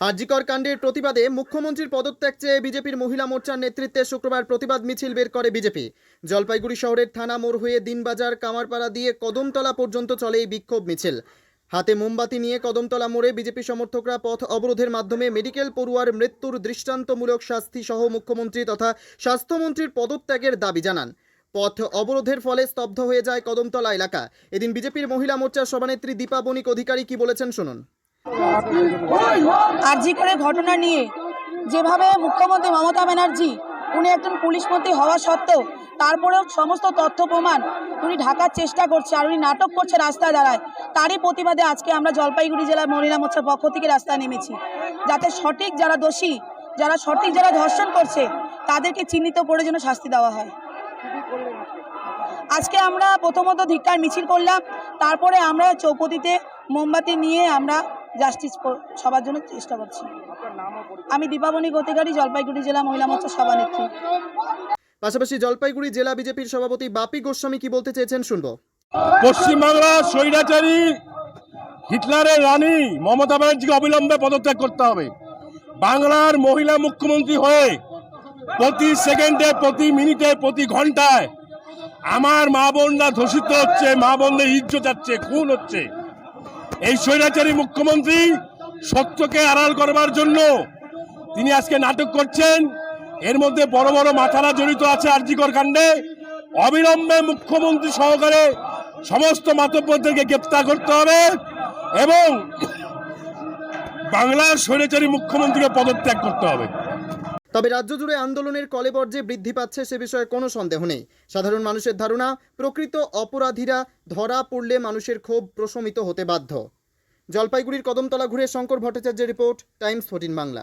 হাজিকর কাণ্ডের প্রতিবাদে মুখ্যমন্ত্রীর পদত্যাগ চেয়ে বিজেপির মহিলা মোর্চার নেতৃত্বে শুক্রবার প্রতিবাদ মিছিল বের করে বিজেপি। জলপাইগুড়ি শহরের থানা মোড় হয়ে দিনবাজার কামারপাড়া দিয়ে কদমতলা পর্যন্ত চলে এই বিক্ষোভ মিছিল। হাতে মোমবাতি নিয়ে কদমতলা মোড়ে বিজেপি সমর্থকরা পথ অবরোধের মাধ্যমে মেডিকেল পড়ুয়ার মৃত্যুর দৃষ্টান্তমূলক শাস্তি সহ মুখ্যমন্ত্রী তথা স্বাস্থ্যমন্ত্রীর পদত্যাগের দাবি জানান। পথ অবরোধের ফলে স্তব্ধ হয়ে যায় কদমতলা এলাকা। এদিন বিজেপির মহিলা মোর্চার সভানেত্রী দীপা বণিক অধিকারী কি বলেছেন শুনুন। আরজি করে ঘটনা নিয়ে, যেভাবে মুখ্যমন্ত্রী মমতা ব্যানার্জি, উনি একজন পুলিশ মন্ত্রী হওয়া সত্ত্বেও, তারপরেও সমস্ত তথ্য প্রমাণ উনি ঢাকার চেষ্টা করছে আর উনি নাটক করছে রাস্তায় দাঁড়ায়। তারই প্রতিবাদে আজকে আমরা জলপাইগুড়ি জেলার মহিলা মোর্চার পক্ষ থেকে রাস্তায় নেমেছি। যাতে সঠিক যারা দোষী, যারা সঠিক যারা ধর্ষণ করছে, তাদেরকে চিহ্নিত করে যেন শাস্তি দেওয়া হয়। আজকে আমরা প্রথমত ধিক্কার মিছিল করলাম, তারপরে আমরা চৌপতিতে মোমবাতি নিয়ে আমরা জাস্টিস সবার জন্য চেষ্টা করছি। আমি দীপাবনি গতিকারী জলপাইগুড়ি জেলা মহিলা মোর্চা সভানেত্রী। পাশাপাশি জলপাইগুড়ি জেলা বিজেপির সভাপতি বাপি গোস্বামী কি বলতে চেয়েছেন শুনব। পশ্চিমবাংলার স্বৈরাচারী হিটলারের রানী মমতা ব্যানার্জিকে অবিলম্বে পদত্যাগ করতে হবে। বাংলার মহিলা মুখ্যমন্ত্রী হয়ে প্রতি সেকেন্ডে প্রতি মিনিটে প্রতি ঘন্টায় আমার মা বোনরা ধর্ষিত হচ্ছে মা বোনদের ইজ্জত যাচ্ছে খুন হচ্ছে। এই স্বৈরাচারী মুখ্যমন্ত্রী সত্যকে আড়াল করবার জন্য তিনি আজকে নাটক করছেন। এর মধ্যে বড় বড় মাথারা জড়িত আছে আরজিকর কাণ্ডে। অবিলম্বে মুখ্যমন্ত্রী সহকারে সমস্ত মাতব্বরদেরকে গ্রেপ্তার করতে হবে এবং বাংলার স্বৈরাচারী মুখ্যমন্ত্রীকে পদত্যাগ করতে হবে। তবে রাজ্য জুড়ে আন্দোলনের কলেবর যে বৃদ্ধি পাচ্ছে সে বিষয়ে কোনো সন্দেহ নেই। সাধারণ মানুষের ধারণা, প্রকৃত অপরাধীরা ধরা পড়লে মানুষের ক্ষোভ প্রশমিত হতে বাধ্য। জলপাইগুড়ির কদমতলা ঘুরে শঙ্কর ভট্টাচার্যের রিপোর্ট, টাইমস, ফোর্টিন বাংলা।